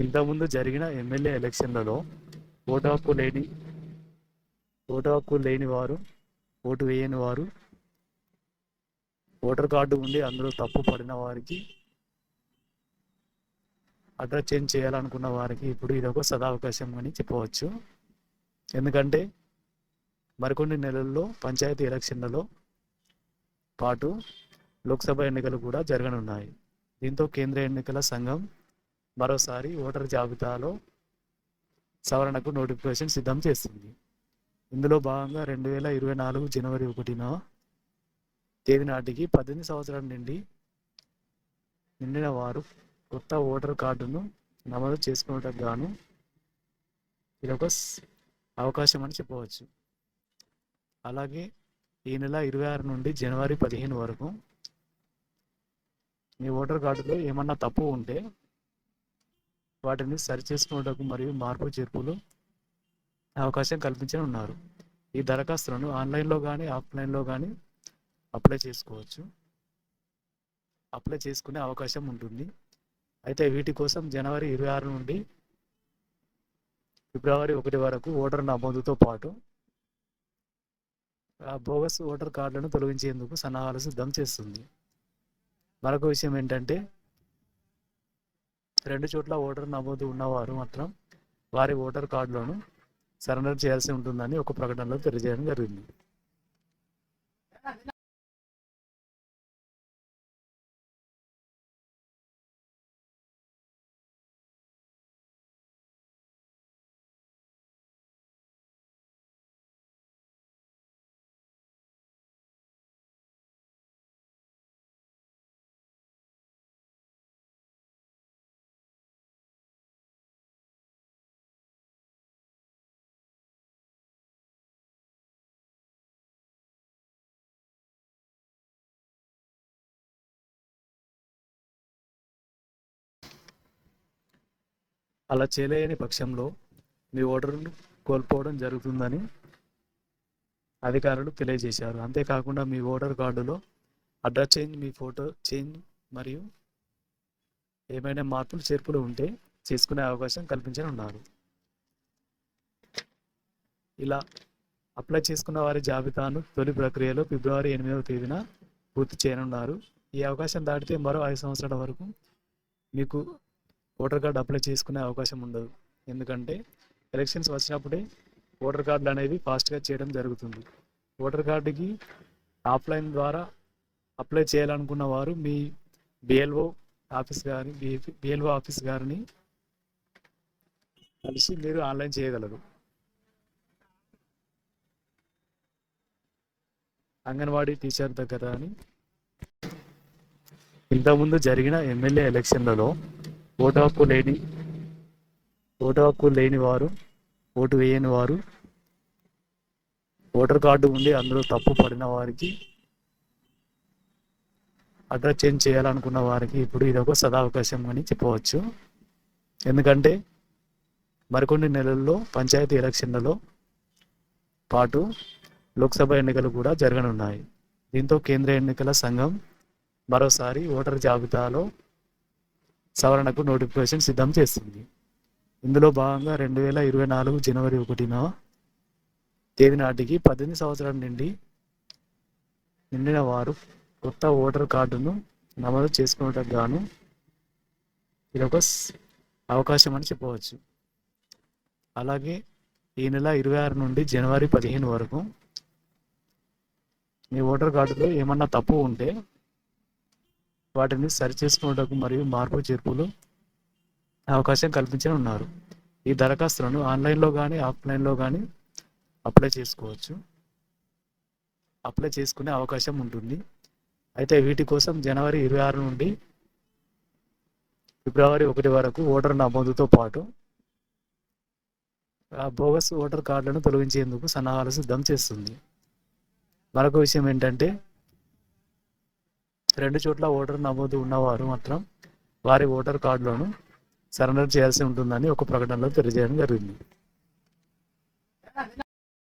ఇంతకుముందు జరిగిన ఎమ్మెల్యే ఎలక్షన్లలో ఓటు హక్కు లేని ఓటు హక్కు లేని వారు ఓటు వేయని వారు ఓటర్ కార్డు ఉండి అందులో తప్పు పడిన వారికి అడ్రస్ చేంజ్ చేయాలనుకున్న వారికి ఇప్పుడు ఇది ఒక సదావకాశం అని చెప్పవచ్చు. ఎందుకంటే మరికొన్ని నెలల్లో పంచాయతీ ఎలక్షన్లలో పాటు లోక్సభ ఎన్నికలు కూడా జరగనున్నాయి. దీంతో కేంద్ర ఎన్నికల సంఘం మరోసారి ఓటర్ జాబితాలో సవరణకు నోటిఫికేషన్ సిద్ధం చేస్తుంది ఇందులో భాగంగా రెండు వేల ఇరవై నాలుగు జనవరి ఒకటిన తేదీ నాటికి పద్దెనిమిది సంవత్సరాల నుండి నిండిన వారు కొత్త ఓటర్ కార్డును నమోదు చేసుకోవటం గాను ఇది ఒక అవకాశం అని చెప్పవచ్చు. అలాగే ఈ నెల ఇరవై ఆరు నుండి జనవరి పదిహేను వరకు మీ ఓటర్ కార్డులో ఏమన్నా తప్పు ఉంటే వాటిని సరిచేసుకున్నటకు మరియు మార్పు చేర్పులు అవకాశం కల్పించని ఉన్నారు. ఈ దరఖాస్తులను ఆన్లైన్లో కానీ ఆఫ్లైన్లో కానీ అప్లై చేసుకోవచ్చు. అప్లై చేసుకునే అవకాశం ఉంటుంది. అయితే వీటి కోసం జనవరి ఇరవై ఆరు నుండి ఫిబ్రవరి ఒకటి వరకు ఓటర్ నమోదుతో పాటు బోగస్ ఓటర్ కార్డులను తొలగించేందుకు సన్నాహాలు సిద్ధం చేస్తుంది. మరొక విషయం ఏంటంటే రెండు చోట్ల ఓటర్ నమోదు ఉన్నవారు మాత్రం వారి ఓటర్ కార్డులను సరెండర్ చేయాల్సి ఉంటుందని ఒక ప్రకటనలో తెలియజేయడం జరిగింది. అలా చేయలేని పక్షంలో మీ ఓటర్ను కోల్పోవడం జరుగుతుందని అధికారులు తెలియజేశారు. అంతేకాకుండా మీ ఓటర్ కార్డులో అడ్రస్ చేంజ్ మీ ఫోటో చేంజ్ మరియు ఏమైనా మార్పులు చేర్పులు ఉంటే చేసుకునే అవకాశం కల్పించనున్నారు ఇలా అప్లై చేసుకున్న వారి జాబితాను తొలి ప్రక్రియలో ఫిబ్రవరి ఎనిమిదవ తేదీన పూర్తి చేయనున్నారు. ఈ అవకాశం దాటితే మరో ఐదు సంవత్సరాల వరకు మీకు ఓటర్ కార్డు అప్లై చేసుకునే అవకాశం ఉండదు. ఎందుకంటే ఎలక్షన్స్ వచ్చినప్పుడే ఓటర్ కార్డులు అనేవి ఫాస్ట్గా చేయడం జరుగుతుంది. ఓటర్ కార్డుకి ఆఫ్లైన్ ద్వారా అప్లై చేయాలనుకున్న వారు మీ బిఎల్ఓ ఆఫీస్ గారి బిఎల్ఓ ఆఫీస్ గారిని కలిసి మీరు ఆన్లైన్ చేయగలరు. అంగన్వాడీ టీచర్ దగ్గర అని ఇంతకుముందు జరిగిన ఎమ్మెల్యే ఎలక్షన్లలో ఓటాకు లేని ఓటాకు లేని వారు ఓటు వేయని వారు ఓటర్ కార్డు ఉండి అందులో తప్పు పడిన వారికి అడ్రస్ చేంజ్ చేయాలనుకున్న వారికి ఇప్పుడు ఇది ఒక సదావకాశం అని చెప్పవచ్చు. ఎందుకంటే మరికొన్ని నెలల్లో పంచాయతీ ఎలక్షన్లలో పాటు లోక్సభ ఎన్నికలు కూడా జరగనున్నాయి. దీంతో కేంద్ర ఎన్నికల సంఘం మరోసారి ఓటర్ జాబితాలో సవరణకు నోటిఫికేషన్ సిద్ధం చేస్తుంది. ఇందులో భాగంగా రెండు వేల ఇరవై నాలుగు జనవరి ఒకటిన తేదీ నాటికి పద్దెనిమిది సంవత్సరాల నుండి నిండిన వారు కొత్త ఓటర్ కార్డును నమోదు చేసుకోవటం గాను ఇది ఒక అవకాశం అని చెప్పవచ్చు. అలాగే ఈ నెల ఇరవై ఆరు నుండి జనవరి పదిహేను వరకు మీ ఓటర్ కార్డులో ఏమన్నా తప్పు ఉంటే వాటిని సరిచేసుకున్నటకు మరియు మార్పు చేర్పులు అవకాశం కల్పించని ఉన్నారు. ఈ దరఖాస్తులను ఆన్లైన్లో కానీ ఆఫ్లైన్లో కానీ అప్లై చేసుకోవచ్చు. అప్లై చేసుకునే అవకాశం ఉంటుంది. అయితే వీటి కోసం జనవరి ఇరవై ఆరు నుండి ఫిబ్రవరి ఒకటి వరకు ఓటర్ నమోదుతో పాటు బోగస్ ఓటర్ కార్డులను తొలగించేందుకు సన్నాహాలు సిద్ధం చేస్తుంది. మరొక విషయం ఏంటంటే రెండు చోట్ల ఓటర్ నమోదు ఉన్నవారు మాత్రం వారి ఓటర్ కార్డులను సరెండర్ చేయాల్సి ఉంటుందని ఒక ప్రకటనలో తెలియజేయడం జరిగింది.